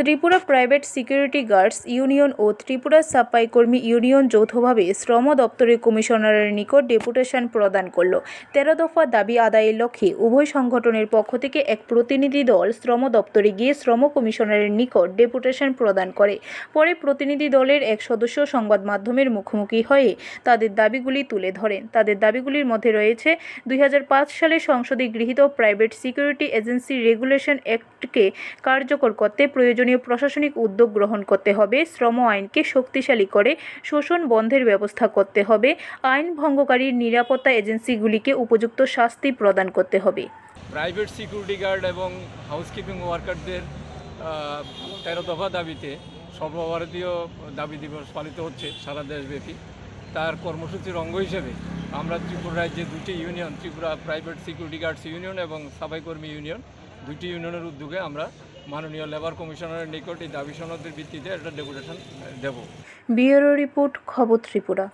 Tripura private security guards union ও ত্রিপুরা সাফাই কর্মী union যৌথভাবে শ্রম দপ্তরের কমিশনারের নিকট ডেপুটেশন প্রদান করল। তেরো দফা দাবি আদায়ের লক্ষ্যে উভয় সংগঠনের পক্ষ থেকে এক প্রতিনিধি দল শ্রম দপ্তরে গিয়ে শ্রম কমিশনারের নিকট ডেপুটেশন প্রদান করে। পরে প্রতিনিধি দলের এক সদস্য সংবাদ মাধ্যমের মুখোমুখি হয়ে তাদের দাবিগুলি তুলে ধরেন। তাদের দাবিগুলির মধ্যে রয়েছে, দুই হাজার পাঁচ সালে সংসদে গৃহীত প্রাইভেট সিকিউরিটি এজেন্সি রেগুলেশন অ্যাক্টকে কার্যকর করতে প্রয়োজনীয় প্রশাসনিক উদ্যোগ গ্রহণ করতে হবে, শ্রম আইনকে শক্তিশালী করে শোষণ বন্ধের ব্যবস্থা করতে হবে, আইন ভঙ্গকারীর নিরাপত্তা এজেন্সিগুলিকে উপযুক্ত শাস্তি প্রদান করতে হবে। প্রাইভেট সিকিউরিটি গার্ড এবং হাউসকিপিং ওয়ার্কারদের তেরো দফা দাবিতে সর্বভারতীয় দাবি দিবস পালিত হচ্ছে সারা দেশব্যাপী। তার কর্মসূচির অঙ্গ হিসেবে আমরা ত্রিপুরা রাজ্যে দুটি union, Tripura private security guards union এবং সাফাই কর্মী ইউনিয়ন, দুটি ইউনিয়নের উদ্যোগে আমরা মাননীয় লেবার কমিশনারের নিকট এই দাবি সনদের ভিত্তিতে একটা ডেপুটেশন দেব। ব্যুরো রিপোর্ট, খবর ত্রিপুরা।